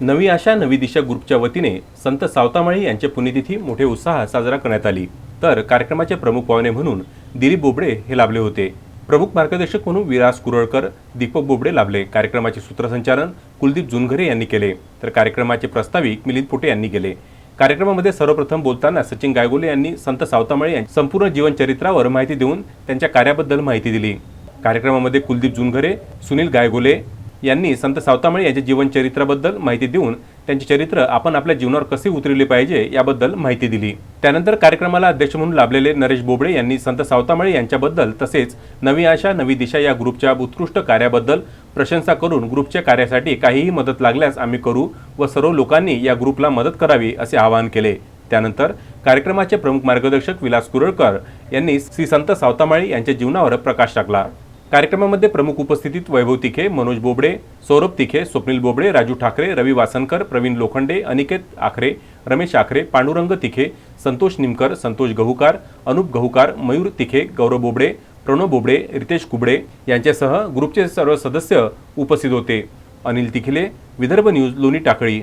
नवी आशा नवी दिशा ग्रुपच्या वतीने संत सावतामाळी यांच्या पुण्यतिथी मोठे उत्साहात साजरा करण्यात आली. तर कार्यक्रमाचे प्रमुख पाहुणे म्हणून दिलीप बोबडे हे लाभले होते. प्रमुख मार्गदर्शक म्हणून विरास कुरळकर दीपक बोबडे लाभले. कार्यक्रमाचे सूत्रसंचालन कुलदीप जुनघरे यांनी केले. तर कार्यक्रमाचे प्रस्ताविक मिलिंद पोटे यांनी केले. कार्यक्रमामध्ये सर्वप्रथम बोलताना सचिन गायगोले यांनी संत सावतामाळे यांच्या संपूर्ण जीवनचरित्रावर माहिती देऊन त्यांच्या कार्याबद्दल माहिती दिली. कार्यक्रमामध्ये कुलदीप जुनघरे सुनील गायगोले यांनी संत सावतामळे यांच्या जीवनचरित्राबद्दल माहिती देऊन त्यांचे चरित्र आपण आपल्या जीवनावर कसे उतरले पाहिजे याबद्दल माहिती दिली. त्यानंतर कार्यक्रमाला अध्यक्ष म्हणून लाभलेले नरेश बोबडे यांनी संत सावतामळे यांच्याबद्दल तसेच नवी आशा नवी दिशा या ग्रुपच्या उत्कृष्ट कार्याबद्दल प्रशंसा करून ग्रुपच्या कार्यासाठी काहीही मदत लागल्यास आम्ही करू व सर्व लोकांनी या ग्रुपला मदत करावी असे आवाहन केले. त्यानंतर कार्यक्रमाचे प्रमुख मार्गदर्शक विलास कुरळकर यांनी श्री संत सावतामाळी यांच्या जीवनावर प्रकाश टाकला. कार्यक्रमामध्ये प्रमुख उपस्थितीत वैभव तिखे मनोज बोबडे सौरभ तिखे स्वप्नील बोबडे राजू ठाकरे रवी वासनकर प्रवीण लोखंडे अनिकेत आखरे रमेश आखरे पांडुरंग तिखे संतोष निमकर संतोष गहुकार अनुप गहुकार मयूर तिखे गौरव बोबडे प्रणव बोबडे रितेश कुबडे यांच्यासह ग्रुपचे सर्व सदस्य उपस्थित होते. अनिल तिखिले विदर्भ न्यूज लोणी टाकळी.